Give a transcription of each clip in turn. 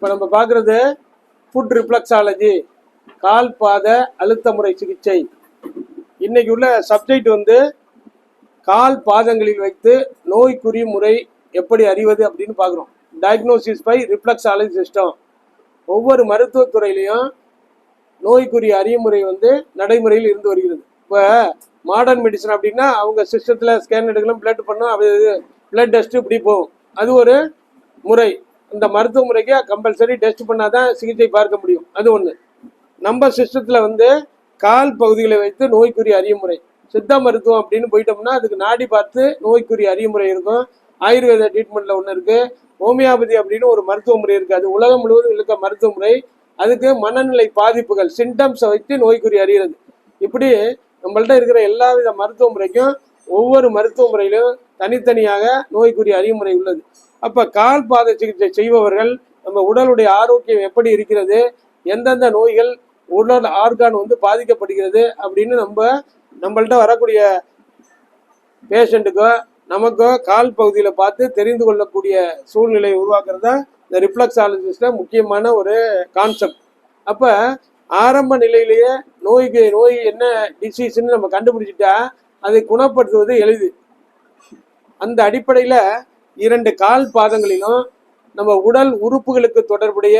இப்போ நம்ம பார்க்குறது ஃபுட் ரிஃப்ளக்ஸாலஜி கால் பாத அழுத்த முறை சிகிச்சை. இன்னைக்கு உள்ள சப்ஜெக்ட் வந்து கால் பாதங்களில் வைத்து நோய்க்குறி முறை எப்படி அறிவது அப்படின்னு பார்க்குறோம். டயக்னோசிஸ் பை ரிஃப்ளக்ஸாலஜி சிஸ்டம் ஒவ்வொரு மருத்துவத்துறையிலையும் நோய்க்குரிய அறிமுறை வந்து நடைமுறையில் இருந்து வருகிறது. இப்போ மாடர்ன் மெடிசன் அப்படின்னா அவங்க சிஸ்டத்தில் ஸ்கேன் எடுக்கலாம் பிளட் பண்ணோம் அது பிளட் டெஸ்ட் இப்படி போகும். அது ஒரு முறை. இந்த மருத்துவ முறைக்கு கம்பல்சரி டெஸ்ட் பண்ணாதான் சிகிச்சை பார்க்க முடியும். அது ஒன்று நம்ம சிஸ்டத்தில் வந்து கால் பகுதிகளை வைத்து நோய்க்குரிய அறிமுறை சித்த மருத்துவம் அப்படின்னு போயிட்டோம்னா அதுக்கு நாடி பார்த்து நோய்க்குரிய அறிமுறை இருக்கும். ஆயுர்வேத ட்ரீட்மெண்ட்ல ஒன்று இருக்கு. ஹோமியோபதி அப்படின்னு ஒரு மருத்துவ முறை இருக்கு. அது உலகம் முழுவதும் இருக்க மருத்துவ முறை அதுக்கு மனநிலை பாதிப்புகள் சிம்டம்ஸை வைத்து நோய்க்குறி அறிகிறது. இப்படி நம்மள்ட்ட இருக்கிற எல்லா வித மருத்துவ முறைக்கும் ஒவ்வொரு மருத்துவ முறையிலும் தனித்தனியாக நோய்க்குரிய அறிமுறை உள்ளது. அப்ப கால் பாத சிகிச்சை செய்பவர்கள் நம்ம உடலுடைய ஆரோக்கியம் எப்படி இருக்கிறது? எந்தெந்த நோய்கள் உடல் ஆர்கான் வந்து பாதிக்கப்படுகிறது அப்படின்னு நம்ம நம்மள்கிட்ட வரக்கூடிய பேஷண்ட்டுக்கோ நமக்கோ கால் பகுதியில் பார்த்து தெரிந்து கொள்ளக்கூடிய சூழ்நிலையை உருவாக்குறது தான் இந்த ரிஃப்ளக்ஸாலஜிஸ்ட முக்கியமான ஒரு கான்செப்ட் அப்போ ஆரம்ப நிலையிலேயே நோய்க்கு நோய் என்ன டிசீஸ்ன்னு நம்ம கண்டுபிடிச்சிட்டா அதை குணப்படுத்துவது எளிது. அந்த அடிப்படையில் இரண்டு கால் பாதங்களிலும் நம்ம உடல் உறுப்புகளுக்கு தொடர்புடைய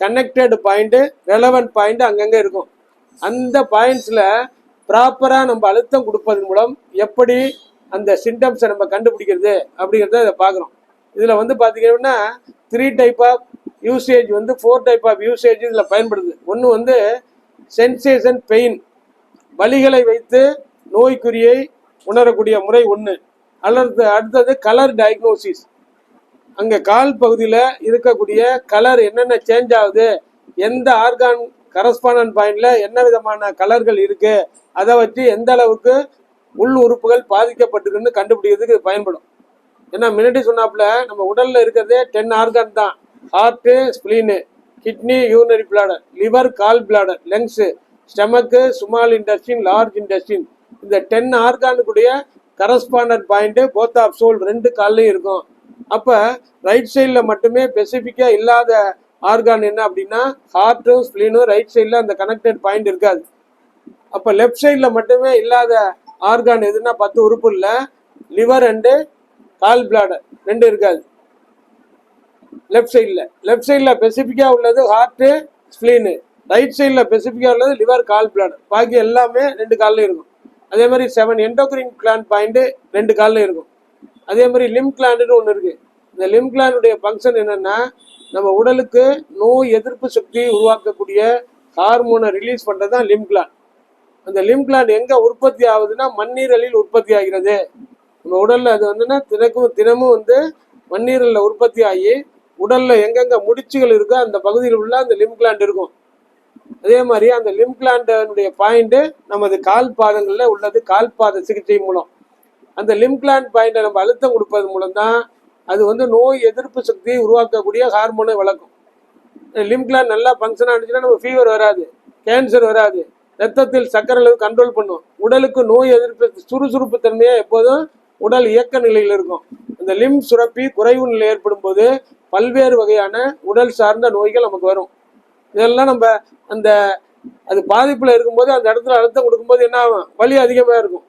கனெக்டட் பாயிண்ட் ரெலவெண்ட் பாயிண்ட் அங்கங்கே இருக்கும். அந்த பாயிண்ட்ஸில் ப்ராப்பராக நம்ம அழுத்தம் கொடுப்பதன் மூலம் எப்படி அந்த சிம்டம்ஸை நம்ம கண்டுபிடிக்கிறது அப்படிங்கிறத இதை பார்க்குறோம். இதில் வந்து பார்த்தீங்கன்னா த்ரீ டைப் ஆஃப் யூசேஜ் வந்து ஃபோர் டைப் ஆஃப் யூசேஜ் இதில் பயன்படுது. ஒன்று வந்து சென்சேஷன் பெயின் வலிகளை வைத்து நோய்க்குறியை உணரக்கூடிய முறை ஒன்று அல்லது அடுத்தது கலர் டயக்னோசிஸ் அங்கே கால் பகுதியில் இருக்கக்கூடிய கலர் என்னென்ன சேஞ்ச் ஆகுது எந்த ஆர்கான் கரஸ்பாண்டன்ட் பாயிண்டில் என்ன விதமான கலர்கள் இருக்குது அதை வச்சு எந்த அளவுக்கு உள் உறுப்புகள் பாதிக்கப்பட்டிருக்குன்னு கண்டுபிடிக்கிறதுக்கு இது பயன்படும். ஏன்னா முன்னாடி சொன்னாப்புல நம்ம உடலில் இருக்கிறதே டென் ஆர்கான் தான். Heart spleen kidney urinary bladder liver gall bladder lungs stomach small intestine large intestine இந்த ten ஆர்கானுக்குடைய corresponding point both of sole ரெண்டு கால்லையும் இருக்கும். அப்போ ரைட் சைடில் மட்டுமே ஸ்பெசிஃபிக்காக இல்லாத ஆர்கான் என்ன அப்படின்னா ஹார்ட்டும் ஸ்பிளீனும் ரைட் சைடில் அந்த கனெக்டட் பாயிண்ட் இருக்காது. அப்போ லெஃப்ட் சைடில் மட்டுமே இல்லாத ஆர்கான் எதுனா பத்து உறுப்பு இல்லை லிவர் அண்டு கால் பிளாடர் ரெண்டு இருக்காது. லெஃப்ட் சைடில் லெஃப்ட் சைடில் ஸ்பெசிஃபிக்காக உள்ளது ஹார்ட்டு ஸ்ப்ளீனு ரைட் சைடில் ஸ்பெசிஃபிக்காக உள்ளது லிவர் கால் பிளாடர் பாக்கி எல்லாமே ரெண்டு கால்லையும் இருக்கும். அதே மாதிரி செவன் எண்டோக்ரின் கிளாண்ட் பாயிண்ட்டு ரெண்டு காலில் இருக்கும். அதே மாதிரி லிம் கிளாண்டுன்னு ஒன்று இருக்குது இந்த லிம் கிளாண்டுடைய ஃபங்க்ஷன் என்னென்னா நம்ம உடலுக்கு நோய் எதிர்ப்பு சக்தியை உருவாக்கக்கூடிய ஹார்மோனை ரிலீஸ் பண்ணுறது தான் லிம் கிளாண்ட் அந்த லிம் கிளாண்ட் எங்கே உற்பத்தி ஆகுதுன்னா மண்ணீரலில் உற்பத்தி ஆகிறது. நம்ம உடலில் அது வந்துன்னா தினக்கும் தினமும் வந்து மண்ணீரலில் உற்பத்தி ஆகி உடலில் எங்கெங்கே முடிச்சுகள் இருக்கோ அந்த பகுதியில் உள்ள அந்த லிம் கிளாண்ட் இருக்கும். அதே மாதிரி அந்த லிம் கிளாண்டனுடைய பாயிண்ட் நமது கால் பாதங்களில் உள்ளது கால் பாத சிகிச்சை மூலம். அந்த லிம் கிளாண்ட் பாயிண்டை நம்ம அழுத்தம் கொடுப்பது மூலம் தான் அது வந்து நோய் எதிர்ப்பு சக்தியை உருவாக்கக்கூடிய ஹார்மோனை வளர்க்கும். லிம் கிளாண்ட் நல்லா ஃபங்க்ஷன் ஆனிச்சுன்னா நம்ம ஃபீவர் வராது கேன்சர் வராது ரத்தத்தில் சக்கரை அளவு கண்ட்ரோல் பண்ணும். உடலுக்கு நோய் எதிர்ப்பு சுறுசுறுப்பு தன்மையாக எப்போதும் உடல் இயக்க நிலையில் இருக்கும். அந்த லிம் சுரப்பி குறைவு நிலை ஏற்படும் போது பல்வேறு வகையான உடல் சார்ந்த நோய்கள் நமக்கு வரும். இதெல்லாம் நம்ம அந்த அது பாதிப்பில் இருக்கும்போது அந்த இடத்துல அழுத்தம் கொடுக்கும்போது என்ன ஆகும்? வலி அதிகமாக இருக்கும்.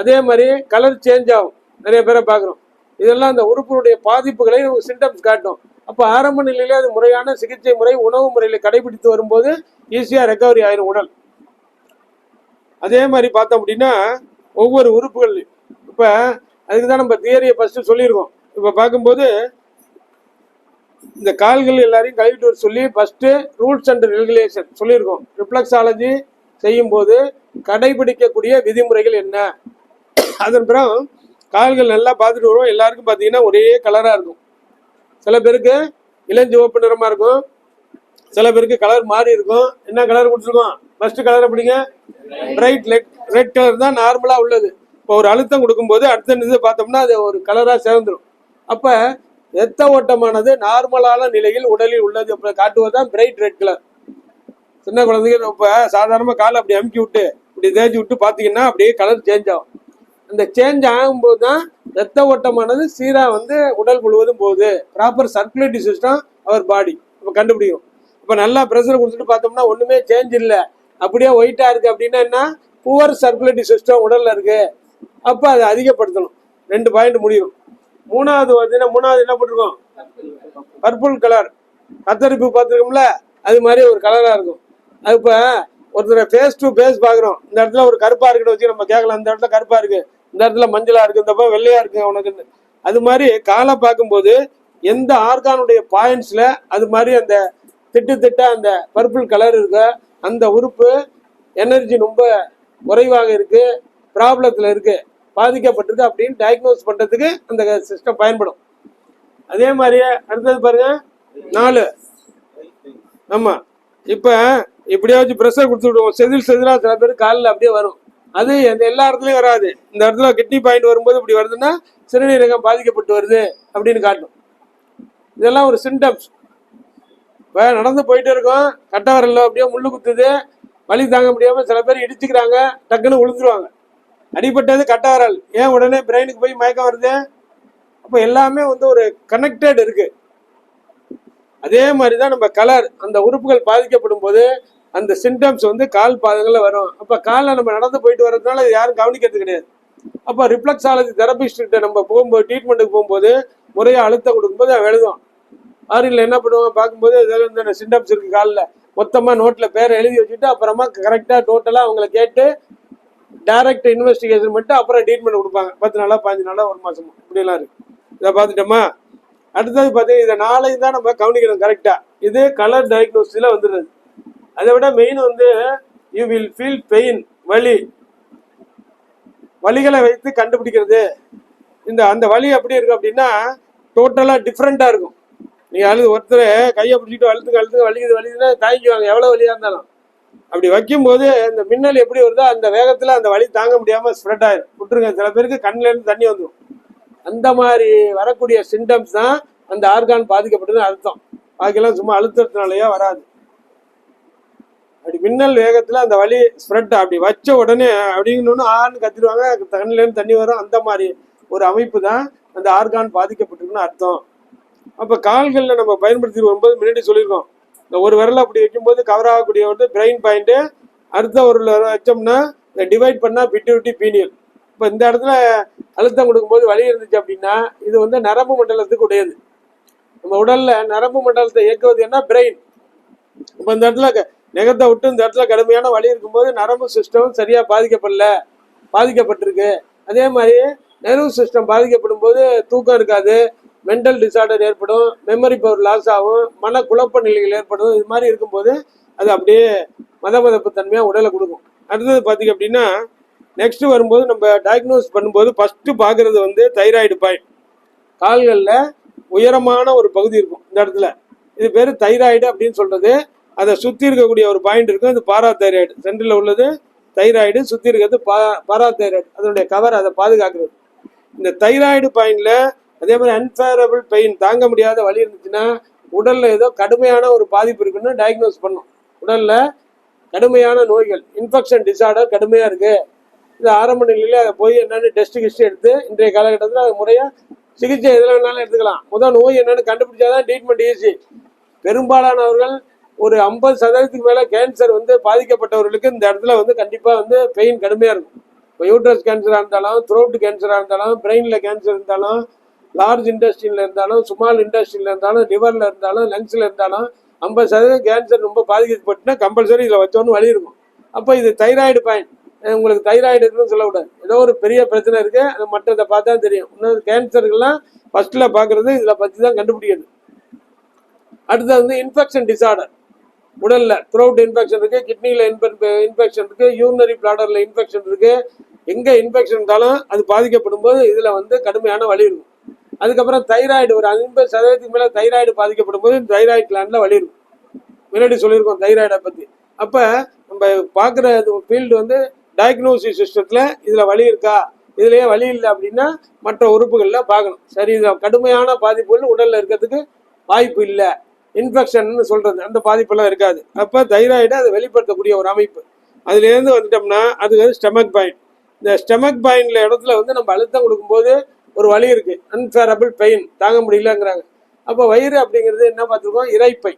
அதே மாதிரி கலர் சேஞ்ச் ஆகும். நிறைய பேரை பார்க்குறோம். இதெல்லாம் அந்த உறுப்பினுடைய பாதிப்புகளை நமக்கு சிம்டம்ஸ் காட்டும். அப்போ ஆரம்ப நிலையிலே அது முறையான சிகிச்சை முறை உணவு முறையில் கடைபிடித்து வரும்போது ஈஸியாக ரெக்கவரி ஆயிரும் உடல். அதே மாதிரி பார்த்தோம் அப்படின்னா ஒவ்வொரு உறுப்புகள் இப்போ அதுக்கு தான் நம்ம தியரியை ஃபஸ்ட்டு சொல்லியிருக்கோம். இப்போ பார்க்கும்போது இந்த கால்கள் எல்லாரையும் கழுவிட்டு வர சொல்லி ஃபஸ்ட்டு ரூல்ஸ் அண்ட் ரெகுலேஷன் சொல்லியிருக்கோம். ரிஃப்ளக்ஸாலஜி செய்யும்போது கடைபிடிக்கக்கூடிய விதிமுறைகள் என்ன? அதன் பிறகு கால்கள் நல்லா பார்த்துட்டு வருவோம் எல்லாருக்கும் பார்த்தீங்கன்னா ஒரே கலராக இருக்கும். சில பேருக்கு இளஞ்சிவப்பு நிறமாக இருக்கும். சில பேருக்கு கலர் மாறி இருக்கும். என்ன கலர் கொடுத்துருக்கோம்? ஃபர்ஸ்ட் கலர் எப்படிங்க? பிரைட் ரெட் ரெட் கலர் தான் நார்மலாக உள்ளது. இப்போ ஒரு அழுத்தம் கொடுக்கும்போது அடுத்த இது பார்த்தோம்னா அது ஒரு கலராக சேர்ந்துடும் அப்போ இரத்த ஓட்டமானது நார்மலான நிலையில் உடலில் உள்ளது. அப்புறம் காட்டுவது தான் பிரைட் ரெட் கலர் சின்ன குழந்தைங்க இப்போ சாதாரணமாக காலை அப்படி அமுக்கி விட்டு இப்படி தேய்ச்சி விட்டு பார்த்தீங்கன்னா அப்படியே கலர் சேஞ்ச் ஆகும். அந்த சேஞ்ச் ஆகும்போது தான் ரத்த ஓட்டமானது சீராக வந்து உடல் முழுவதும் போகுது. ப்ராப்பர் சர்க்குலேட்டரி சிஸ்டம் அவர் பாடி இப்போ கண்டுபிடிக்கும். இப்போ நல்லா ப்ரெஷர் கொடுத்துட்டு பார்த்தோம்னா ஒன்றுமே சேஞ்ச் இல்லை. அப்படியே ஒயிட்டாக இருக்குது அப்படின்னா என்ன? புவர் சர்க்குலேட்டரி சிஸ்டம் உடலில் இருக்குது அப்போ அதை அதிகப்படுத்தணும். ரெண்டு பாயிண்ட் முடியும். மூணாவது பார்த்தீங்கன்னா மூணாவது என்ன போட்டிருக்கோம்? பர்பிள் கலர் கத்தரிப்பு பார்த்துருக்கோம்ல அது மாதிரி ஒரு கலராக இருக்கும். அது இப்போ ஒருத்தரை ஃபேஸ் டு ஃபேஸ் பார்க்குறோம். இந்த இடத்துல ஒரு கருப்பாக இருக்குன்னு வச்சு நம்ம கேட்கலாம். இந்த இடத்துல கருப்பாக இருக்குது இந்த இடத்துல மஞ்சளாக இருக்குது இந்த பக்கம் வெள்ளையாக இருக்குது உனக்குன்னு. அது மாதிரி காலை பார்க்கும்போது எந்த ஆர்கானுடைய பாயிண்ட்ஸில் அது மாதிரி அந்த திட்டு திட்டாக அந்த பர்பிள் கலர் இருக்கோ அந்த உறுப்பு எனர்ஜி ரொம்ப குறைவாக இருக்குது ப்ராப்ளத்தில் இருக்குது பாதிக்கப்பட்டிருக்கு அப்படின்னு டயக்னோஸ் பண்ணுறதுக்கு அந்த சிஸ்டம் பயன்படும். அதே மாதிரியே அடுத்தது பாருங்க நாலு. ஆமாம் இப்போ எப்படியாச்சும் ப்ரெஷர் கொடுத்து விடுவோம். செதில் செதிலாக சில பேர் காலில் அப்படியே வரும். அது எந்த எல்லா இடத்துலையும் வராது. இந்த இடத்துல கிட்னி பாயிண்ட் வரும்போது இப்படி வருதுன்னா சிறுநீரகம் பாதிக்கப்பட்டு வருது அப்படின்னு காட்டும். இதெல்லாம் ஒரு சிம்டம்ஸ் இப்போ நடந்து போயிட்டு இருக்கோம். கட்ட வரல அப்படியே முள்ளு குத்துது. வலி தாங்க முடியாமல் சில பேர் இடிச்சுக்கிறாங்க. டக்குன்னு விழுந்துருவாங்க அடிபட்டது கட்டாரல். ஏன் உடனே பிரெயினுக்கு போய் மயக்கம் வருது? அப்போ எல்லாமே வந்து ஒரு கனெக்டட் இருக்கு. அதே மாதிரி தான் நம்ம கலர் அந்த உறுப்புகள் பாதிக்கப்படும் போது அந்த சிம்டம்ஸ் வந்து கால் பாதங்களில் வரும். அப்போ காலில் நம்ம நடந்து போயிட்டு வர்றதுனால அது யாரும் கவனிக்கிறது கிடையாது. அப்போ ரிப்ளக்ஸாலஜி தெரபிஸ்ட்டு நம்ம போகும்போது ட்ரீட்மெண்ட்டுக்கு போகும்போது முறையாக அழுத்தம் கொடுக்கும்போது அவன் எழுதுவான். இல்லை என்ன பண்ணுவாங்க பார்க்கும்போது இதெல்லாம் இந்த சிம்டம்ஸ் இருக்கு காலில். மொத்தமாக நோட்டில் பேரை எழுதி வச்சுட்டு அப்புறமா கரெக்டாக டோட்டலாக அவங்கள கேட்டு டைரக்ட் இன்வெஸ்டிகேஷன் பண்ணிட்டு அப்புறம் ட்ரீட்மெண்ட் கொடுப்பாங்க. பத்து நாளா பாஞ்சு நாளா ஒரு மாதம் இப்படிலாம் இருக்கு. இதை பார்த்துட்டோமா? அடுத்தது பார்த்தீங்கன்னா இதை நாளையும் தான் நம்ம கவனிக்கணும் கரெக்டா இது கலர் டயக்னோசிஸில் வந்துடுறது அதை விட மெயின் வந்து யூ வில் ஃபீல் பெயின் வலி. வலிகளை வைத்து கண்டுபிடிக்கிறது. இந்த அந்த வலி எப்படி இருக்கு அப்படின்னா டோட்டலாக டிஃப்ரெண்ட்டாக இருக்கும். நீங்கள் அழுது ஒருத்தர் கையை பிடிச்சிட்டு அழுத்துக்கு அழுத்துக்கு வலிக்குது வலிக்குதுன்னா தாங்கிக்குவாங்க. எவ்வளோ வலியாக இருந்தாலும். அப்படி வைக்கும்போது இந்த மின்னல் எப்படி வருதோ அந்த வேகத்தில் அந்த வழி தாங்க முடியாமல் ஸ்ப்ரெட் ஆயிடும் விட்டுருங்க சில பேருக்கு கண்ணிலேருந்து தண்ணி வந்துடும் அந்த மாதிரி வரக்கூடிய சிம்டம்ஸ் தான் அந்த ஆர்கான் பாதிக்கப்பட்டதுன்னு அர்த்தம். பாக்கியெல்லாம் சும்மா அழுத்தத்தினாலேயே வராது. அப்படி மின்னல் வேகத்தில் அந்த வழி ஸ்ப்ரெட் அப்படி வச்ச உடனே அப்படிங்கன்னு ஆன்னு கத்திடுவாங்க கண்ணுல இருந்து தண்ணி வரும். அந்த மாதிரி ஒரு அமைப்பு தான் அந்த ஆர்கான் பாதிக்கப்பட்டிருக்குன்னு அர்த்தம். அப்போ கால்களில் நம்ம பயன்படுத்தி வரும்போது முன்னாடி சொல்லியிருக்கோம். இந்த ஒரு விரல் அப்படி வைக்கும்போது கவர் ஆகக்கூடிய வந்து பிரெயின் பாயிண்ட்டு அடுத்த ஒரு வச்சோம்னா இந்த டிவைட் பண்ணால் பிட்யூட்டி பீனியல் இப்போ இந்த இடத்துல அழுத்தம் கொடுக்கும்போது வலி இருந்துச்சு அப்படின்னா இது வந்து நரம்பு மண்டலத்துக்கு உடையது. நம்ம உடலில் நரம்பு மண்டலத்தை இயக்குவது என்ன? பிரெயின் இப்போ இந்த இடத்துல நிகத்தை நெகத்தை விட்டு இந்த இடத்துல கடுமையான வலி இருக்கும்போது நரம்பு சிஸ்டம் சரியாக பாதிக்கப்படல பாதிக்கப்பட்டிருக்கு. அதே மாதிரி நெர்வ் சிஸ்டம் பாதிக்கப்படும் போது தூக்கம் இருக்காது மென்டல் டிசார்டர் ஏற்படும் மெமரி பவர் லாஸ் ஆகும் மன குழப்ப நிலைகள் ஏற்படும். இது மாதிரி இருக்கும்போது அது அப்படியே மத மதப்பு தன்மையாக உடலை கொடுக்கும். அடுத்தது பார்த்தீங்க அப்படின்னா நெக்ஸ்ட்டு வரும்போது நம்ம டயக்னோஸ் பண்ணும்போது ஃபஸ்ட்டு பார்க்குறது வந்து தைராய்டு பாயிண்ட் கால்களில் உயரமான ஒரு பகுதி இருக்கும் இந்த இடத்துல. இது பேர் தைராய்டு அப்படின்னு சொல்றது. அதை சுற்றி இருக்கக்கூடிய ஒரு பாயிண்ட் இருக்கும். அது பாரா தைராய்டு சென்டரில் உள்ளது தைராய்டு சுற்றி இருக்கிறது பா பாரா தைராய்டு அதனுடைய கவர் அதை பாதுகாக்கிறது. இந்த தைராய்டு பாயிண்டில் அதே மாதிரி அன்ஃபேரபிள் பெயின் தாங்க முடியாத வலி இருந்துச்சுன்னா உடலில் ஏதோ கடுமையான ஒரு பாதிப்பு இருக்குன்னு டயக்னோஸ் பண்ணும் உடலில் கடுமையான நோய்கள் இன்ஃபெக்ஷன் டிசார்டர் கடுமையாக இருக்கு. இது ஆரம்ப நிலையில் அதை போய் என்னென்னு டெஸ்ட் கிஸ்ட் எடுத்து இன்றைய காலகட்டத்தில் அது முறையாக சிகிச்சை எதில் வேணாலும் எடுத்துக்கலாம். முதல் நோய் என்னன்னு கண்டுபிடிச்சாதான் ட்ரீட்மெண்ட் ஈஸி பெரும்பாலானவர்கள் ஒரு ஐம்பது சதவீதத்துக்கு மேலே கேன்சர் வந்து பாதிக்கப்பட்டவர்களுக்கு இந்த இடத்துல வந்து கண்டிப்பாக வந்து பெயின் கடுமையாக இருக்கும். இப்போ யூட்ரஸ் கேன்சராக இருந்தாலும் த்ரோட் கேன்சராக இருந்தாலும் பிரெயினில் கேன்சர் இருந்தாலும் லார்ஜ் இண்டஸ்ட்ரியில் இருந்தாலும் ஸ்மால் இண்டஸ்ட்ரியில் இருந்தாலும் லிவரில் இருந்தாலும் லங்ஸில் இருந்தாலும் ஐம்பது சதவீதம் கேன்சர் ரொம்ப பாதிக்கப்பட்டுனா கம்பல்சரி இதில் வச்சோன்னு வழி இருக்கும். அப்போ இது தைராய்டு பாயிண்ட் உங்களுக்கு தைராய்டு இருக்குன்னு சொல்லக்கூடாது. ஏதோ ஒரு பெரிய பிரச்சனை இருக்குது அது மற்றதை பார்த்தா தெரியும். இன்னொரு கேன்சருக்கெல்லாம் ஃபஸ்ட்டில் பார்க்குறது இதில் பற்றி தான் கண்டுபிடிக்கணும் அடுத்தது வந்து இன்ஃபெக்ஷன் டிசார்டர் உடலில் த்ரோட் இன்ஃபெக்ஷன் இருக்குது கிட்னியில் இன்ஃபெக்ஷன் இருக்குது யூரினரி பிளாடரில் இன்ஃபெக்ஷன் இருக்குது எங்கே இன்ஃபெக்ஷன் இருந்தாலும் அது பாதிக்கப்படும் போது இதில் வந்து கடுமையான வலி இருக்கும். அதுக்கப்புறம் தைராய்டு ஒரு ஐம்பது சதவீதத்துக்கு மேல தைராய்டு பாதிக்கப்படும் போது தைராய்டு கிளாண்ட்ல வழி இருக்கும் முன்னாடி சொல்லியிருக்கோம் தைராய்டை பத்தி. அப்ப நம்ம பார்க்குற ஃபீல்டு வந்து டயக்னோசிஸ் சிஸ்டத்துல இதுல வலி இருக்கா? இதுலயே வழி இல்லை அப்படின்னா மற்ற உறுப்புகள்ல பார்க்கணும். சரி இதுல கடுமையான பாதிப்புகள் உடல்ல இருக்கிறதுக்கு வாய்ப்பு இல்லை. இன்ஃபெக்ஷன் சொல்றது அந்த பாதிப்பெல்லாம் இருக்காது. அப்ப தைராய்டு அதை வெளிப்படுத்தக்கூடிய ஒரு அமைப்பு. அதுல இருந்து வந்துட்டோம்னா அது வந்து ஸ்டெமக் பாயிண்ட் இந்த ஸ்டெமக் பாயிண்ட்ல இடத்துல வந்து நம்ம அழுத்தம் கொடுக்கும்போது ஒரு வலி இருக்கு. அன்ஃபேரபிள் பெயின் தாங்க முடியலங்கிறாங்க. அப்போ வயிறு அப்படிங்கிறது என்ன பார்த்துருக்கோம்? இறைப்பை.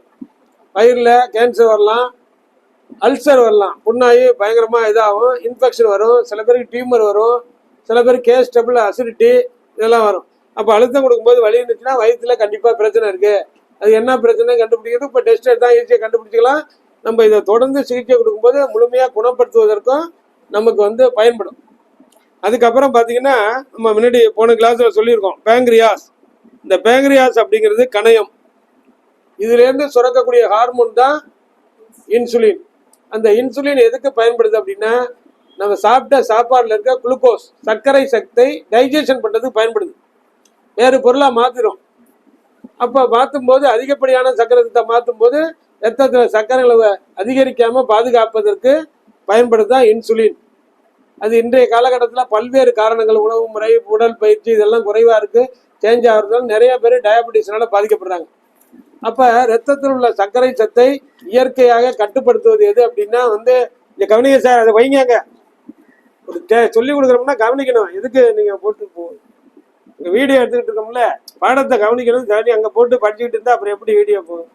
வயிறில் கேன்சர் வரலாம். அல்சர் வரலாம். புண்ணாகி பயங்கரமாக இதாகும். இன்ஃபெக்ஷன் வரும். சில பேருக்கு டியூமர் வரும். சில பேருக்கு கேஸ் டபுள் அசிடிட்டி இதெல்லாம் வரும். அப்போ அழுத்தம் கொடுக்கும்போது வலி இருந்துச்சுன்னா வயிற்றுல கண்டிப்பாக பிரச்சனை இருக்குது அது என்ன பிரச்சனை கண்டுபிடிக்கிறது? இப்போ டெஸ்ட் எடுத்தால் ஈஸியாக கண்டுபிடிச்சிக்கலாம். நம்ம இதை தொடர்ந்து சிகிச்சை கொடுக்கும்போது முழுமையாக குணப்படுத்துவதற்கும் நமக்கு வந்து பயன்படும். அதுக்கப்புறம் பார்த்தீங்கன்னா நம்ம முன்னாடி போன கிளாஸில் சொல்லியிருக்கோம் பேங்க்ரியாஸ் இந்த பேங்க்ரியாஸ் அப்படிங்கிறது கணையம். இதுலேருந்து சுரக்கக்கூடிய ஹார்மோன் தான் இன்சுலின் அந்த இன்சுலின் எதுக்கு பயன்படுது அப்படின்னா நம்ம சாப்பிட்ட சாப்பாடில் இருக்க குளுக்கோஸ் சர்க்கரை சக்தை டைஜஷன் பண்ணுறதுக்கு பயன்படுது. வேறு பொருளாக மாற்றிடும் அப்போ மாற்றும் போது அதிகப்படியான சர்க்கரை சத்தை மாற்றும் போது ரத்தத்தில் சர்க்கரை அளவை அதிகரிக்காமல் பாதுகாப்பதற்கு பயன்படுது தான் இன்சுலின் அது இன்றைய காலகட்டத்தில் பல்வேறு காரணங்கள் உணவு முறை உடல் பயிற்சி இதெல்லாம் குறைவாக இருக்குது சேஞ்ச் ஆகிறதுனால நிறைய பேர் டயபெட்டிஸ்னால பாதிக்கப்படுறாங்க. அப்போ ரத்தத்தில் உள்ள சர்க்கரை சத்தை இயற்கையாக கட்டுப்படுத்துவது எது அப்படின்னா வந்து இந்த கவனிங்க சார் அதை வைங்க ஒரு டே- சொல்லி கொடுக்குறோம்னா கவனிக்கணும். எதுக்கு நீங்கள் போட்டு போ இங்கே வீடியோ எடுத்துக்கிட்டு இருக்கோம்ல. பாடத்தை கவனிக்கணும் சரி அங்கே போட்டு படிச்சுக்கிட்டு இருந்தால் அப்புறம் எப்படி வீடியோ போகும்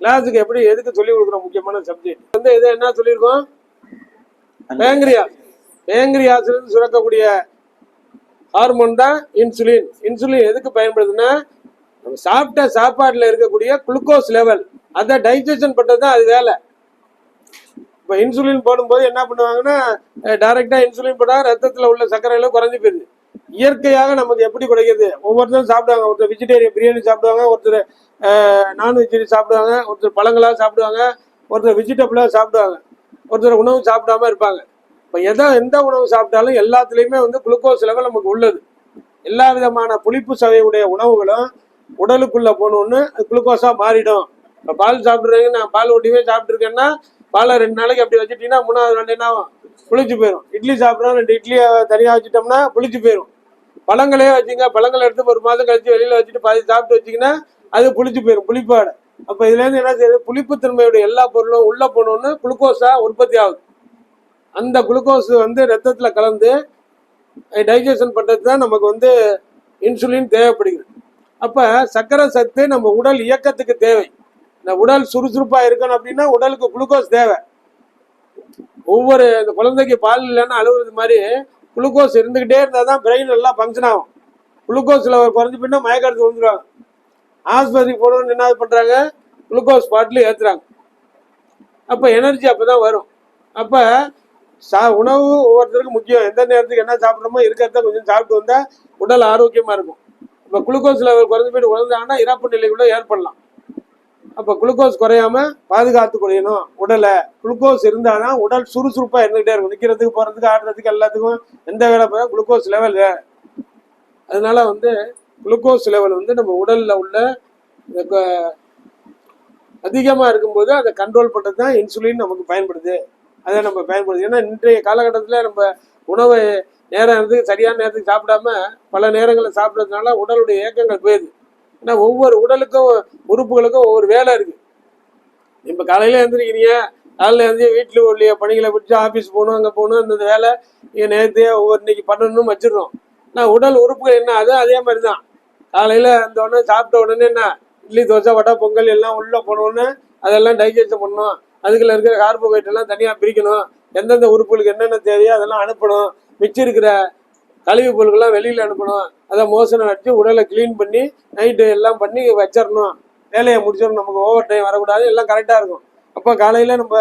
கிளாஸுக்கு எப்படி எதுக்கு சொல்லி கொடுக்குறோம் முக்கியமான சப்ஜெக்ட் வந்து இது என்ன சொல்லியிருக்கோம்? பேங்கிரியா பேங்கிரியாசிலிருந்து சுரக்கக்கூடிய ஹார்மோன் தான் இன்சுலின். இன்சுலின் எதுக்கு பயன்படுதுன்னா நம்ம சாப்பிட்ட சாப்பாட்டில் இருக்கக்கூடிய குளுக்கோஸ் லெவல். அதை டைஜஷன் பண்ணுறது தான் அது வேலை. இப்போ இன்சுலின் போடும்போது என்ன பண்ணுவாங்கன்னா டைரெக்டாக இன்சுலின் போட்டால் ரத்தத்தில் உள்ள சர்க்கரை குறைஞ்சி போயிடுது இயற்கையாக நமக்கு எப்படி குறைக்கிறது ஒவ்வொருத்தரும் சாப்பிடுவாங்க. ஒருத்தர் வெஜிடேரியன் பிரியாணி சாப்பிடுவாங்க ஒருத்தர் நான்வெஜ் சாப்பிடுவாங்க ஒருத்தர் பழங்களாக சாப்பிடுவாங்க ஒருத்தர் வெஜிடபிளாக சாப்பிடுவாங்க ஒருத்தர் உணவு சாப்பிடாம இருப்பாங்க. இப்போ எதை எந்த உணவு சாப்பிட்டாலும் எல்லாத்துலேயுமே வந்து குளுக்கோஸ் லெவல் நமக்கு உள்ளது. எல்லா விதமான புளிப்பு சதையுடைய உணவுகளும் உடலுக்குள்ளே போகணுன்னு குளுக்கோஸாக மாறிடும். இப்போ பால் சாப்பிட்றீங்க நான் பால் ஒட்டியுமே சாப்பிட்ருக்கேன்னா பாலை ரெண்டு நாளைக்கு அப்படி வச்சுட்டீங்கன்னா மூணாவது நாள் என்ன ஆகும்? புளிச்சு போயிடும் இட்லி சாப்பிட்றோம் ரெண்டு இட்லியை தனியாக வச்சுட்டோம்னா புளிச்சு போயிடும் பழங்களே வச்சுங்க பழங்களை எடுத்து ஒரு மாதம் கழித்து வெளியில் வச்சுட்டு பாதி சாப்பிட்டு வச்சிங்கன்னா அது புளிச்சு போயிடும் புளிப்பாடை. அப்போ இதுலேருந்து என்ன செய்யுது? புளிப்புத்தன்மையுடைய எல்லா பொருளும் உள்ளே போகணுன்னு குளுக்கோஸாக உற்பத்தி ஆகுது. அந்த குளுக்கோஸ் வந்து ரத்தத்தில் கலந்து டைஜஷன் பண்ணுறது தான் நமக்கு வந்து இன்சுலின் தேவைப்படுகிறது. அப்போ சர்க்கரை சத்து நம்ம உடல் இயக்கத்துக்கு தேவை. இந்த உடல் சுறுசுறுப்பாக இருக்கணும் அப்படின்னா உடலுக்கு குளுக்கோஸ் தேவை. ஒவ்வொரு இந்த குழந்தைக்கு பால் இல்லைன்னா அழுகுறது மாதிரி குளுக்கோஸ் இருந்துக்கிட்டே இருந்தால் தான் பிரெயின் நல்லா ஃபங்க்ஷன் ஆகும். குளுக்கோஸில் குறைஞ்சி குறைஞ்சு மயக்கடுத்து விழுந்துருவாங்க. ஆஸ்பத்திரிக்கு போகணும்னு என்ன பண்ணுறாங்க குளுக்கோஸ் பாட்டில் ஏற்றுறாங்க அப்போ எனர்ஜி அப்போ தான் வரும். அப்போ சா உணவு ஒவ்வொருத்தருக்கும் முக்கியம். எந்த நேரத்துக்கு என்ன சாப்பிட்றோமோ இருக்கிறத கொஞ்சம் சாப்பிட்டு வந்தால் உடல் ஆரோக்கியமாக இருக்கும். இப்போ குளுக்கோஸ் லெவல் குறைஞ்சு போயிட்டு உழந்தாங்கன்னா இறப்பு நிலை கூட ஏற்படலாம். அப்போ குளுக்கோஸ் குறையாம பாதுகாத்து குறையணும் உடலை. குளுக்கோஸ் இருந்தால் தான் உடல் சுறுசுறுப்பாக இருந்துகிட்டே இருக்கும். நிற்கிறதுக்கு போகிறதுக்கு ஆடுறதுக்கு எல்லாத்துக்கும் எந்த வேலை போய் குளுக்கோஸ் லெவல் அதனால வந்து குளுக்கோஸ் லெவல் வந்து நம்ம உடலில் உள்ள இந்த அதிகமாக இருக்கும்போது அதை கண்ட்ரோல் பண்ணுறது தான் இன்சுலின் நமக்கு பயன்படுது. அதை நம்ம பயன்படுது ஏன்னா இன்றைய காலகட்டத்தில் நம்ம உணவு நேரம் இருந்து சரியான நேரத்துக்கு சாப்பிடாம பல நேரங்களில் சாப்பிட்றதுனால உடலுடைய இயக்கங்கள் போயிடுது. ஏன்னா ஒவ்வொரு உடலுக்கும் உறுப்புகளுக்கும் ஒவ்வொரு வேலை இருக்கு. இப்போ காலையில் எழுந்திரிக்கிறீங்க காலையில் எழுந்து வீட்டில் உள்ள பணிகளை பிடிச்சி ஆஃபீஸ் போகணும் அங்கே போகணும் இந்த வேலை நீங்கள் நேரத்தையே ஒவ்வொரு இன்னைக்கு பண்ணணும்னு வச்சிடுறோம். ஆனால் உடல் உறுப்புகள் என்ன? அது அதே மாதிரி தான் காலையில் அந்த உடனே சாப்பிட்ட உடனே என்ன? இட்லி தோசை வடை பொங்கல் எல்லாம் உள்ளே போனோடனே அதெல்லாம் டைஜஸ்ட் பண்ணணும். அதுக்குள்ள இருக்கிற கார்போஹைட்ரேட் எல்லாம் தனியாக பிரிக்கணும். எந்தெந்த உறுப்புகளுக்கு என்னென்ன தேவையோ அதெல்லாம் அனுப்பணும். மிச்சம் இருக்கிற கழிவு பொருட்கள்லாம் வெளியில் அனுப்பணும். அதை மோசனை அடித்து உடலை க்ளீன் பண்ணி நைட்டு எல்லாம் பண்ணி வச்சிடணும். வேலையை முடிச்சிடணும் நமக்கு ஓவர் டைம் வரக்கூடாது. எல்லாம் கரெக்டாக இருக்கும். அப்போ காலையில் நம்ம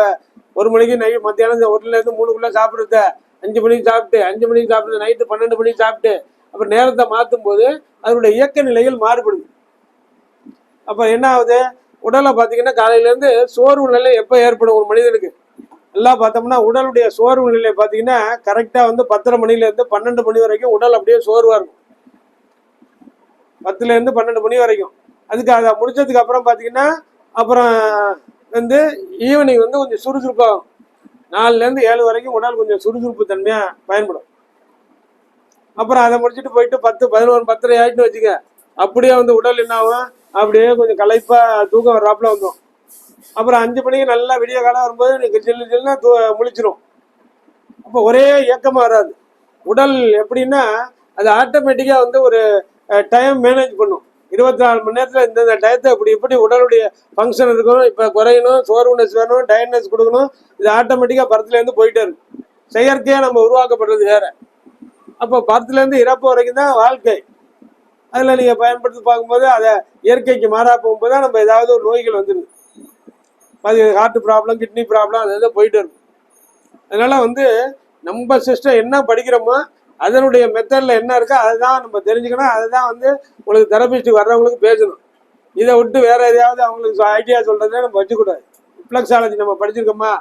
ஒரு மணிக்கு நைட் மத்தியானம் ஒருலேருந்து மூணுக்குள்ளே சாப்பிட்றத அஞ்சு மணிக்கு சாப்பிட்டு அஞ்சு மணிக்கு சாப்பிட்டு நைட்டு பன்னெண்டு மணிக்கு சாப்பிட்டு அப்புறம் நேரத்தை மாற்றும் போது அதனுடைய இயக்க நிலைகள் மாறுபடுது. அப்போ என்ன ஆகுது? உடலை பார்த்தீங்கன்னா காலையிலேருந்து சோர்வு நிலை எப்போ ஏற்படும் ஒரு மனிதனுக்கு? எல்லாம் பார்த்தோம்னா உடலுடைய சோர்வு நிலை பார்த்தீங்கன்னா கரெக்டாக வந்து பத்தரை மணிலேருந்து பன்னெண்டு மணி வரைக்கும் உடல் அப்படியே சோர்வாக இருக்கும். பத்துலேருந்து பன்னெண்டு மணி வரைக்கும். அதுக்கு அதை முடிச்சதுக்கு அப்புறம் பார்த்தீங்கன்னா அப்புறம் வந்து ஈவினிங் வந்து கொஞ்சம் சுறுசுறுப்பாகும். நாலுலேருந்து ஏழு வரைக்கும் உடல் கொஞ்சம் சுறுசுறுப்பு தன்மையாக பயன்படும். அப்புறம் அதை முடிச்சுட்டு போயிட்டு பத்து பதினோரு பத்தரை ஆயிட்டுன்னு வச்சுக்க அப்படியே வந்து உடல் என்ன ஆகும்? அப்படியே கொஞ்சம் களைப்பாக தூக்கம் வர்றாப்புல வந்தோம். அப்புறம் அஞ்சு மணிக்கு நல்லா விடிய காலம் வரும்போது எனக்கு ஜில்லு ஜில்லுன்னு தூ முழிச்சிரும். அப்போ ஒரே இயக்கமாக வராது. உடல் எப்படின்னா அது ஆட்டோமேட்டிக்காக வந்து ஒரு டைம் மேனேஜ் பண்ணும். இருபத்தி நாலு மணி நேரத்தில் இந்தந்த டயத்தை இப்படி இப்படி உடலுடைய ஃபங்க்ஷன் இருக்கணும் இப்போ குறையணும் சோர்வுனஸ் வேணும் டயட்னஸ் கொடுக்கணும் இது ஆட்டோமேட்டிக்காக பரத்துலேருந்து போயிட்டே இருக்கும். செயற்கையாக நம்ம உருவாக்கப்படுறது வேற. அப்போ பரத்துலேருந்து இறப்பு வரைக்கும் தான் வாழ்க்கை. அதில் நீங்கள் பயன்படுத்தி பார்க்கும்போது அதை இயற்கைக்கு மாறாக போகும்போது தான் நம்ம ஏதாவது ஒரு நோய்கள் வந்துடுது அது ஹார்ட் ப்ராப்ளம் கிட்னி ப்ராப்ளம் அது எதாவது போயிட்டு இருக்கும். அதனால் வந்து நம்ம சிஸ்டம் என்ன படிக்கிறோமோ அதனுடைய மெத்தடில் என்ன இருக்கோ அதை தான் நம்ம தெரிஞ்சுக்கணும். அதை தான் வந்து உங்களுக்கு தெரபிஸ்ட் வர்றவங்களுக்கு பேசணும். இதை விட்டு வேற எதையாவது அவங்களுக்கு ஐடியா சொல்கிறதே நம்ம வச்சுக்கூடாது. ஃப்ளக்ஸாலஜி நம்ம படிச்சிருக்கோமா?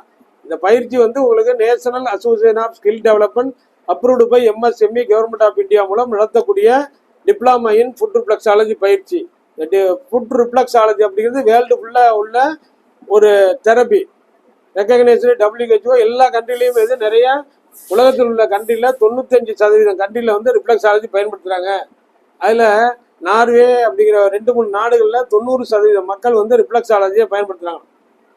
இந்த பயிற்சி வந்து உங்களுக்கு national association of skill development approved by MSME government of India மூலம் நடத்தக்கூடிய டிப்ளமா இன் ஃபுட் ரிப்ளக்ஸாலஜி பயிற்சி ஃபுட் ரிப்ளக்ஸாலஜி அப்படிங்கிறது வேர்ல்டு ஃபுல்லாக உள்ள ஒரு தெரப்பி ரெக்கக்னைஸ்டு டபிள்யூஹெச்ஓ எல்லா கண்ட்ரிலையும் இது நிறைய உலகத்தில் உள்ள கண்ட்ரியில் தொண்ணூத்தஞ்சு சதவீதம் கண்ட்ரியில் வந்து ரிப்ளக்ஸாலஜி பயன்படுத்துகிறாங்க அதில் நார்வே அப்படிங்கிற ரெண்டு மூணு நாடுகளில் தொண்ணூறு சதவீதம் மக்கள் வந்து ரிப்ளக்ஸாலஜியை பயன்படுத்துகிறாங்க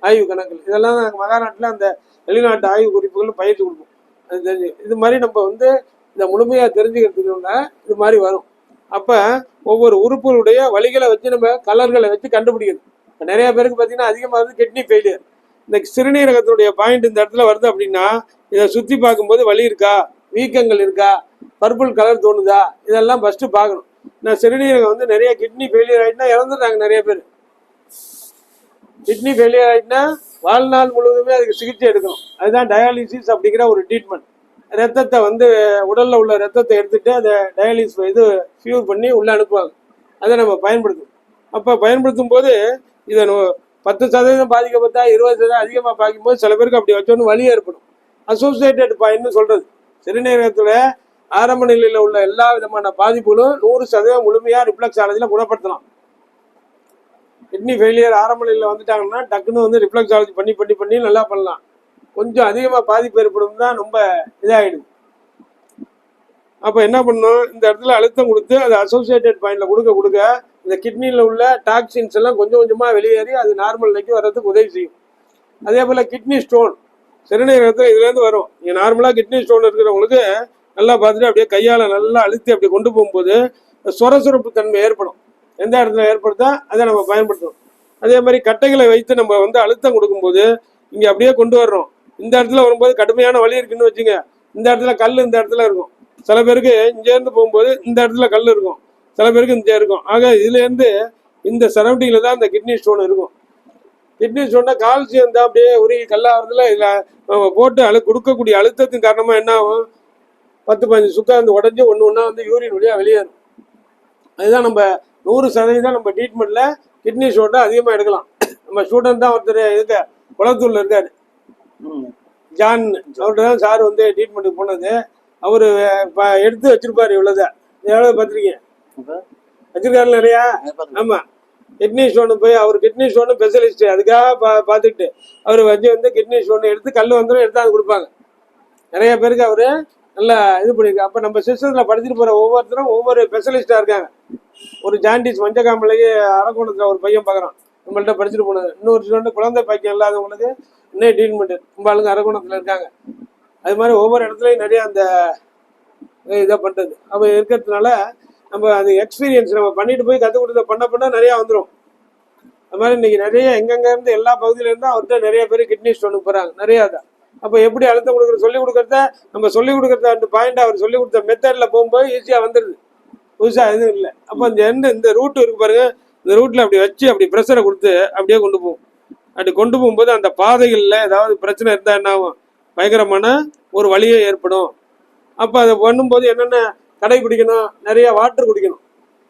ஆய்வு கணக்கில். இதெல்லாம் நாங்கள் மகாநாட்டில் அந்த வெளிநாட்டு ஆய்வு குறிப்புகள் பயிற்சி கொடுப்போம். அது தெரிஞ்சு இது மாதிரி நம்ம வந்து இந்த முழுமையாக தெரிஞ்சுக்கிறதுக்கு இது மாதிரி வரும். அப்போ ஒவ்வொரு உறுப்புகளுடைய வழிகளை வச்சு நம்ம கலர்களை வச்சு கண்டுபிடிக்கணும். இப்போ நிறைய பேருக்கு பார்த்தீங்கன்னா அதிகமாக வந்து கிட்னி ஃபெயிலியர் இந்த சிறுநீரகத்தினுடைய பாயிண்ட் இந்த இடத்துல வருது அப்படின்னா இதை சுற்றி பார்க்கும்போது வலி இருக்கா? வீக்கங்கள் இருக்கா? பர்பிள் கலர் தோணுதா? இதெல்லாம் ஃபஸ்ட்டு பார்க்கணும். நான் சிறுநீரகம் வந்து நிறைய கிட்னி ஃபெயிலியர் ஆகிட்டுனா இறந்துடுறாங்க நிறைய பேர். கிட்னி ஃபெயிலியர் ஆகிட்டுனா வாழ்நாள் முழுவதுமே அதுக்கு சிகிச்சை எடுக்கணும். அதுதான் டயாலிசிஸ் அப்படிங்கிற ஒரு ட்ரீட்மெண்ட் ரத்தத்தை வந்து உடலில் உள்ள ரத்தத்தை எடுத்துட்டு அதை டயாலிஸ் இது ஃபியூர் பண்ணி உள்ளே அனுப்புவாங்க. அதை நம்ம பயன்படுத்தும் அப்போ பயன்படுத்தும் போது இதை பத்து சதவீதம் பாதிக்கப்பட்டா இருபது சதவீதம் அதிகமாக பார்க்கும்போது சில பேருக்கு அப்படி வச்சோன்னு வழி ஏற்படும். அசோசியேட்டட் பாயின்னு சொல்கிறது சிறுநீரகத்தில் ஆரம்ப நிலையில் உள்ள எல்லா விதமான பாதிப்புகளும் நூறு சதவீதம் முழுமையாக ரிஃப்ளெக்ஸ் ஆலஜியில் குணப்படுத்தலாம். கிட்னி ஃபெயிலியர் ஆரம்ப நிலையில் வந்துட்டாங்கன்னா டக்குன்னு வந்து ரிஃப்ளெக்ஸாலஜி பண்ணி பண்ணி பண்ணி நல்லா பண்ணலாம். கொஞ்சம் அதிகமாக பாதிப்பு ஏற்படும் தான் ரொம்ப இதாகிடும் அப்போ என்ன பண்ணும் இந்த இடத்துல அழுத்தம் கொடுத்து அது அசோசியேட்டட் பாயிண்டில் கொடுக்க கொடுக்க இந்த கிட்னியில் உள்ள டாக்ஸின்ஸ் எல்லாம் கொஞ்சம் கொஞ்சமாக வெளியேறி அது நார்மல் நிலைக்கு வர்றதுக்கு உதவி செய்யும். அதே போல் கிட்னி ஸ்டோன் சிறுநீரகத்தில் இதுலேருந்து வரும். நீங்கள் நார்மலாக கிட்னி ஸ்டோன் இருக்கிறவங்களுக்கு நல்லா பார்த்துட்டு அப்படியே கையால் நல்லா அழுத்தி அப்படி கொண்டு போகும்போது சொரசுரப்பு தன்மை ஏற்படும். எந்த இடத்துல ஏற்படுத்தா அதை நம்ம பயன்படுத்தணும். அதே மாதிரி கட்டைகளை வைத்து நம்ம வந்து அழுத்தம் கொடுக்கும்போது இங்கே அப்படியே கொண்டு வர்றோம். இந்த இடத்துல வரும்போது கடுமையான வழி இருக்குன்னு வச்சுங்க. இந்த இடத்துல கல் இந்த இடத்துல இருக்கும். சில பேருக்கு இங்கேருந்து போகும்போது இந்த இடத்துல கல் இருக்கும். சில பேருக்கு இந்த இருக்கும். ஆக இதுலேருந்து இந்த சரௌண்டிங்கில் தான் இந்த கிட்னி ஸ்டோன் இருக்கும். கிட்னி ஸ்டோன்னா கால்சியம் தான் அப்படியே உருகி கல்லாகிறதுல இதில் போட்டு அழு கொடுக்கக்கூடிய அழுத்தத்தின் காரணமாக என்ன ஆகும்? பத்து பதினஞ்சு சுக்கா வந்து உடஞ்சி ஒன்று ஒன்றா வந்து யூரின் வழியாக வெளியேறும். அதுதான் நம்ம நூறு சதவீதம் நம்ம ட்ரீட்மெண்ட்டில் கிட்னி ஸ்டோனை அதிகமாக எடுக்கலாம். நம்ம ஸ்டூடெண்ட் தான் ஒருத்தர் இருக்க குளத்தூரில் இருக்கார். ஜான் அவர்கிட்ட தான் சார் வந்து ட்ரீட்மெண்ட்டுக்கு போனது. அவர் எடுத்து வச்சிருப்பாரு இவ்வளோதான் எவ்வளோ பார்த்துருக்கீங்க? வச்சிருக்காரு நிறையா ஆமாம் கிட்னி ஸ்டோனு போய் அவர் கிட்னி ஸ்டோனு ஸ்பெஷலிஸ்ட் அதுக்காக பா பார்த்துக்கிட்டு. அவர் வச்சு வந்து கிட்னி ஸ்டோன் எடுத்து கல் வந்துடும் எடுத்து அது கொடுப்பாங்க. நிறைய பேருக்கு அவர் நல்லா இது பண்ணியிருக்கு அப்போ நம்ம சிஸ்டத்தில் படிச்சுட்டு போகிற ஒவ்வொருத்தரும் ஒவ்வொரு ஸ்பெஷலிஸ்ட்டாக இருக்காங்க. ஒரு ஜாண்டிஸ் மஞ்சக்காமலையே அரக்கோணத்தில் ஒரு பையன் பார்க்குறான் நம்மள்ட்ட படிச்சுட்டு போனது. இன்னொரு ஸ்டூடெண்ட் குழந்தை பாக்கியம் இல்லாதவங்களுக்கு இன்னும் ட்ரீட்மெண்ட் கும்பாளுங்க ஆளுங்க இருக்காங்க. அது மாதிரி ஒவ்வொரு இடத்துலையும் நிறைய அந்த இதை பண்ணுறது அப்போ இருக்கிறதுனால நம்ம அந்த எக்ஸ்பீரியன்ஸ் நம்ம பண்ணிட்டு போய் கற்றுக் கொடுத்த பண்ண பண்ண நிறையா வந்துடும் அது மாதிரி இன்னைக்கு நிறைய எங்கெங்கே இருந்து எல்லா பகுதியிலேருந்து அவர்கிட்ட நிறைய பேர் கிட்னி ஸ்டோனுக்கு போகிறாங்க நிறையா தான் அப்போ எப்படி அழுத்தம் கொடுக்குற சொல்லி கொடுக்குறத நம்ம சொல்லி கொடுக்குறத அந்த பாயிண்ட் அவர் சொல்லி கொடுத்த மெத்தடில் போகும்போது ஈஸியாக வந்துடுது புதுசாக எதுவும் இல்லை. அப்போ இந்த எந்த இந்த ரூட்டு இருக்கு பாருங்கள் இந்த ரூட்டில் அப்படி வச்சு அப்படி ப்ரெஷரை கொடுத்து அப்படியே கொண்டு போகும் அப்படி கொண்டு போகும்போது அந்த பாதைகளில் ஏதாவது பிரச்சனை இருந்தால் என்ன ஆகும்? பயங்கரமான ஒரு வழியே ஏற்படும். அப்போ அதை பண்ணும்போது என்னென்ன கடைபிடிக்கணும் நிறைய வாட்டர் குடிக்கணும்.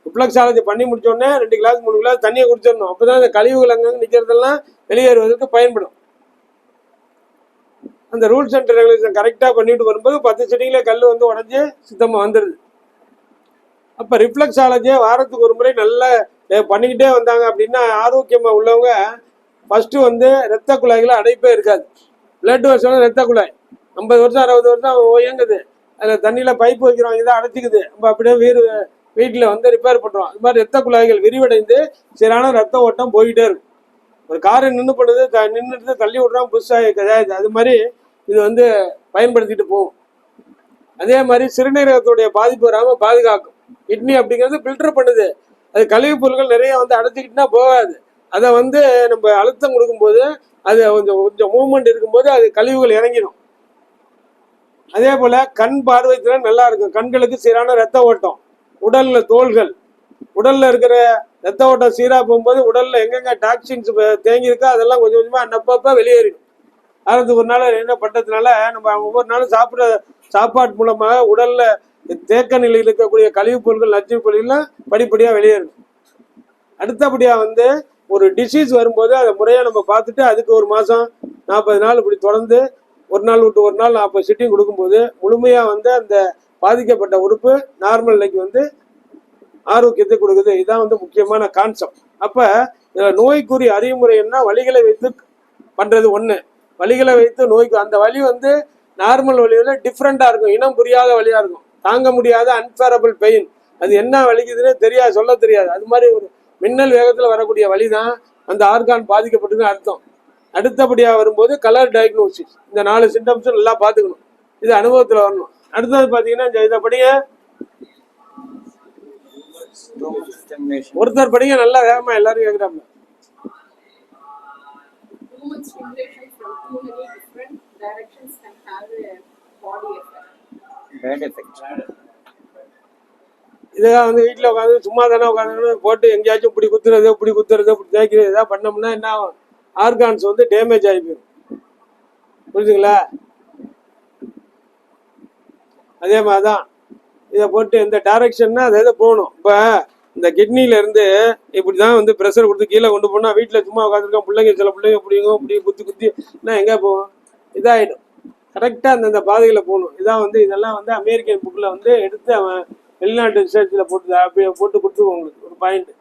ரிஃப்ளெக்ஸாலஜி பண்ணி முடிச்ச உடனே ரெண்டு கிளாஸ் மூணு கிளாஸ் தண்ணியை குடிச்சிடணும். அப்போ தான் அந்த கழிவுகள் அங்கங்கே நிற்கிறதெல்லாம் வெளியேறுவதற்கு பயன்படும். அந்த ரூல்ஸ் அண்ட் ரெகுலேஷன் கரெக்டாக பண்ணிட்டு வரும்போது பத்து செடிகளே கல் வந்து உடஞ்சி சுத்தமாக வந்துடுது அப்போ ரிஃப்ளக்ஸாலஜியை வாரத்துக்கு ஒரு முறை நல்ல பண்ணிக்கிட்டே வந்தாங்க அப்படின்னா ஆரோக்கியமாக உள்ளவங்க ஃபஸ்ட்டு வந்து ரத்த குழாய்களை அடைப்பே இருக்காது. பிளட் வருஷம் ரத்த குழாய். ஐம்பது வருஷம் அறுபது வருஷம் இயங்குது. அதில் தண்ணியில் பைப் வைக்கிறோம் தான் அடைச்சிக்குது. நம்ம அப்படியே வீடு வீட்டில் வந்து ரிப்பேர் பண்ணுறோம் அது மாதிரி ரத்த குழாய்கள் விரிவடைந்து சரியான ரத்த ஓட்டம் போயிட்டே இருக்கும். ஒரு காரை நின்று பண்ணுது த நின்றுட்டு தள்ளி விட்றோம் புதுசாக கிடையாது அது மாதிரி இது வந்து பயன்படுத்திட்டு போகும். அதே மாதிரி சிறுநீரகத்துடைய பாதிப்பு வராமல் பாதுகாக்கும். கிட்னி அப்படிங்கிறது ஃபில்டர் பண்ணுது. அது கழிவுப் பொருட்கள் நிறைய வந்து அடைச்சிக்கிட்டுனா போகாது. அதை வந்து நம்ம அழுத்தம் கொடுக்கும்போது அது கொஞ்சம் கொஞ்சம் மூவ்மெண்ட் இருக்கும்போது அது கழிவுகள் இறங்கிடும். அதே போல் கண் பார்வை திறன் நல்லா இருக்கும். கண்களுக்கு சீரான ரத்த ஓட்டம். உடலில் தோள்கள். உடலில் இருக்கிற ரத்த ஓட்டம் சீராக போகும்போது உடலில் எங்கெங்க டாக்ஸின்ஸ் தேங்கியிருக்கோ அதெல்லாம் கொஞ்சம் கொஞ்சமாக நப்பப்ப வெளியேறிடும். வாரத்துக்கு ஒரு நாள் என்ன பண்ணுறதுனால நம்ம ஒவ்வொரு நாளும் சாப்பிட்ற சாப்பாடு மூலமாக உடலில் தேக்க நிலையில் இருக்கக்கூடிய கழிவுப் பொருட்கள் நச்சுப் பொருள்லாம் படிப்படியாக வெளியேறும் அடுத்தபடியாக வந்து ஒரு டிசீஸ் வரும்போது அதை முறையாக நம்ம பார்த்துட்டு அதுக்கு ஒரு மாதம் நாற்பது நாள் இப்படி தொடர்ந்து ஒரு நாள் விட்டு ஒரு நாள் நாற்பது சிட்டிங் கொடுக்கும்போது முழுமையாக வந்து அந்த பாதிக்கப்பட்ட உறுப்பு நார்மல் நிலைக்கு வந்து ஆரோக்கியத்தை கொடுக்குது. இதுதான் வந்து முக்கியமான கான்செப்ட் அப்போ இதில் நோய்க்குரிய அறிவுமுறை என்ன? வழிகளை வைத்து பண்ணுறது ஒன்று வழிகளை வைத்து நோய்க்கு அந்த வழி வந்து நார்மல் வழியில் டிஃப்ரெண்ட்டாக இருக்கும். இனம் புரியாத வழியாக இருக்கும். தாங்க முடியாத அன்ஃபேரபிள் பெயின் அது என்ன வலிக்குதுன்னு தெரியாது சொல்ல தெரியாது. அது மாதிரி ஒரு மின்னல் வேகத்தில் வரக்கூடிய வழி தான் அந்த ஆர்கான் பாதிக்கப்பட்டதுன்னு அர்த்தம். அடுத்தபடியாக வரும்போது கலர் டயக்னோசிஸ் இந்த நாலு சிம்டம்ஸும் நல்லா பார்த்துக்கணும். இது அனுபவத்தில் வரணும். அடுத்தது பார்த்தீங்கன்னா இந்த இதை படிங்க. ஒருத்தர் படிங்க நல்லா வேகமா எல்லாரும் கேட்குறாங்க from too many different directions can have a body effect. Bad effect இதெல்லாம் வந்து வீட்டில் உட்காந்து சும்மா தானே உட்காந்து போட்டு எங்கேயாச்சும் இப்படி குத்துறது இப்படி குத்துறது இப்படி தேய்க்கிறது ஏதாவது பண்ணோம்னா என்ன ஆகும்? ஆர்கான்ஸ் வந்து டேமேஜ் ஆகிப்போம் புரிஞ்சுங்களா அதே மாதிரி தான் இதை போட்டு எந்த டைரக்ஷன்னா அதை எதை போகணும். இப்போ இந்த கிட்னில இருந்து இப்படி தான் வந்து ப்ரெஷர் கொடுத்து கீழே கொண்டு போனால் வீட்டில் சும்மா உட்காந்துருக்கோம் பிள்ளைங்க சில பிள்ளைங்க பிடிக்கும் இப்படி குத்தி குத்தி நான் எங்கே போகும் இதாகிடும் கரெக்டாக அந்தந்த பாதையில் போகணும். இதான் வந்து இதெல்லாம் வந்து அமெரிக்கன் புக்கில் வந்து எடுத்து அவன் வெளிநாட்டு ரிசர்ச்சில் போட்டு அப்படியே போட்டு கொடுத்துருவோம் உங்களுக்கு. ஒரு பாயிண்ட்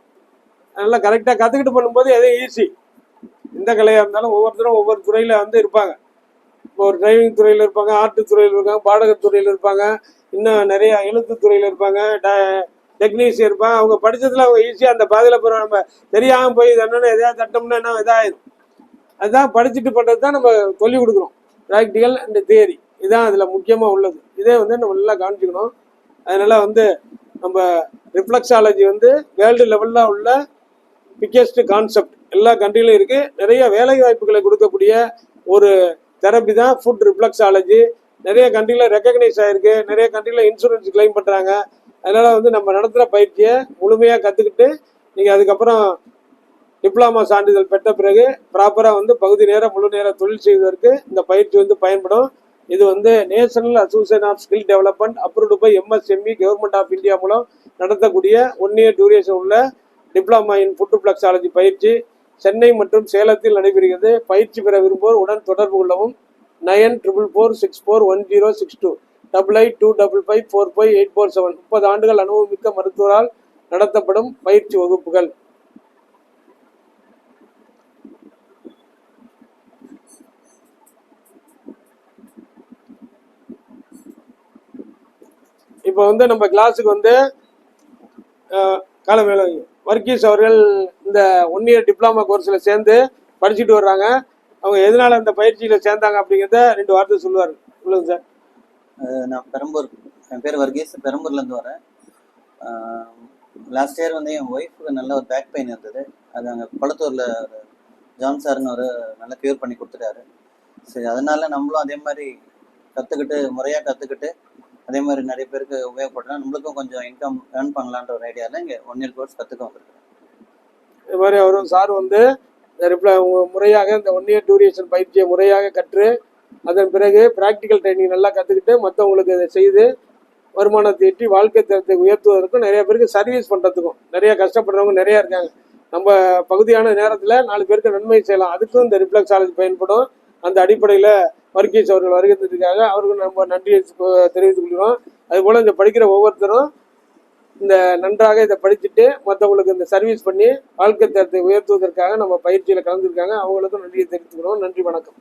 அதனால் கரெக்டாக கற்றுக்கிட்டு பண்ணும்போது எதுவும் ஈஸி எந்த கலையாக இருந்தாலும் ஒவ்வொருத்தரும் ஒவ்வொரு துறையில் வந்து இருப்பாங்க. இப்போ ஒரு டிரைவிங் துறையில் இருப்பாங்க ஆர்ட் துறையில் இருப்பாங்க பாடகத் துறையில் இருப்பாங்க இன்னும் நிறைய எழுத்து துறையில் இருப்பாங்க டெக்னீஷியன் இருப்பாங்க. அவங்க படித்ததில் அவங்க ஈஸியாக அந்த பாதையில் போகிறோம் நம்ம தெரியாமல் போய் இது என்னென்ன எதாவது தட்டோம்னா என்ன இதாகிடும் அதுதான் படிச்சுட்டு பண்ணுறது தான் நம்ம சொல்லிக் கொடுக்குறோம். Practical and theory. இதுதான் அதில் முக்கியமாக உள்ளது. இதே வந்து நம்ம நல்லா காமிச்சிக்கணும் அதனால் வந்து நம்ம ரிஃப்ளெக்ஸாலஜி வந்து வேர்ல்டு லெவலில் உள்ள பிக்கெஸ்ட் கான்செப்ட் எல்லா கண்ட்ரிலையும் இருக்குது நிறைய வேலை வாய்ப்புகளை கொடுக்கக்கூடிய ஒரு தெரப்பி தான் ஃபுட் ரிஃப்ளெக்ஸாலஜி நிறைய கண்ட்ரியில் ரெக்கக்னைஸ் ஆகிருக்கு நிறைய கண்ட்ரியில் இன்சூரன்ஸ் கிளைம் பண்ணுறாங்க அதனால் வந்து நம்ம நடத்துகிற பயிற்சியை முழுமையாக கற்றுக்கிட்டு நீங்கள் அதுக்கப்புறம் டிப்ளமா சான்றிதழ் பெற்ற பிறகு ப்ராப்பராக வந்து பகுதி நேர முழு நேர தொழில் செய்வதற்கு இந்த பயிற்சி வந்து பயன்படும். இது வந்து national association of skill development approved by MSME government of India மூலம் நடத்தக்கூடிய ஒன் இயர் டியூரேஷன் உள்ள டிப்ளமா இன் ஃபுட் பிளக்ஸாலஜி பயிற்சி. சென்னை மற்றும் சேலத்தில் நடைபெறுகிறது. பயிற்சி பெற விரும்புவோர் உடன் தொடர்பு கொள்ளவும். Nine triple four six four one zero six two. Double eight two double five four five eight four seven. முப்பது ஆண்டுகள் அனுபவமிக்க மருத்துவரால் நடத்தப்படும் பயிற்சி வகுப்புகள். இப்போ வந்து நம்ம கிளாஸுக்கு வந்து காலமேல வர்கீஸ் அவர்கள் இந்த ஒன் இயர் டிப்ளமா கோர்ஸில் சேர்ந்து படிச்சுட்டு வர்றாங்க. அவங்க எதனால அந்த பயிற்சியில் சேர்ந்தாங்க அப்படிங்கிறத ரெண்டு வார்த்தை சொல்லுவார். சொல்லுங்க சார் நான் பெரம்பூர் என் பேர் வர்கீஸ் பெரம்பூர்லேருந்து வரேன். லாஸ்ட் இயர் வந்து என் ஒய்ஃபுக்கு நல்ல ஒரு பேக் பெயின் இருந்தது. அது அங்கே குளத்தூரில் ஜான் சார்னு ஒரு நல்லா க்யூர் பண்ணி கொடுத்துட்டாரு. சரி அதனால நம்மளும் அதே மாதிரி கற்றுக்கிட்டு முறையாக கற்றுக்கிட்டு அதே மாதிரி நிறைய பேருக்கு உபயோகப்படுறா நம்மளுக்கும் கொஞ்சம் இன்கம் ஏர்ன் பண்ணலான்ற ஒரு ஐடியாவில் இங்கே ஒன் இயர் கோர்ஸ் கற்றுக்க வந்திருக்கிறேன் இது மாதிரி அவரும் சார் வந்து ரிப்ளை முறையாக இந்த ஒன் இயர் டூரேஷன் பயிற்சியை முறையாக கற்று அதன் பிறகு ப்ராக்டிக்கல் ட்ரைனிங் நல்லா கற்றுக்கிட்டு மற்றவங்களுக்கு இதை செய்து வருமானத்தை ஈட்டி வாழ்க்கை தரத்தை உயர்த்துவதற்கும் நிறைய பேருக்கு சர்வீஸ் பண்ணுறதுக்கும் நிறைய கஷ்டப்படுறவங்க நிறைய இருக்காங்க. நம்ம பகுதியான நேரத்தில் நாலு பேருக்கு நன்மை செய்யலாம். அதுக்கும் இந்த ரிப்ளக்ஸாலஜி பயன்படும். அந்த அடிப்படையில் வர்க்கீஸ் அவர்கள் வருகிறதுக்காக அவருக்கு நம்ம நன்றியை தெரிவித்துக் கொள்கிறோம். அதுபோல் இந்த படிக்கிற ஒவ்வொருத்தரும் இந்த நன்றாக இதை படிச்சுட்டு மற்றவங்களுக்கு இந்த சர்வீஸ் பண்ணி வாழ்க்கை தரத்தை உயர்த்துவதற்காக நம்ம பயிற்சியில் கலந்துருக்காங்க. அவங்களுக்கும் நன்றியை தெரிவித்துக்கிறோம் நன்றி வணக்கம்.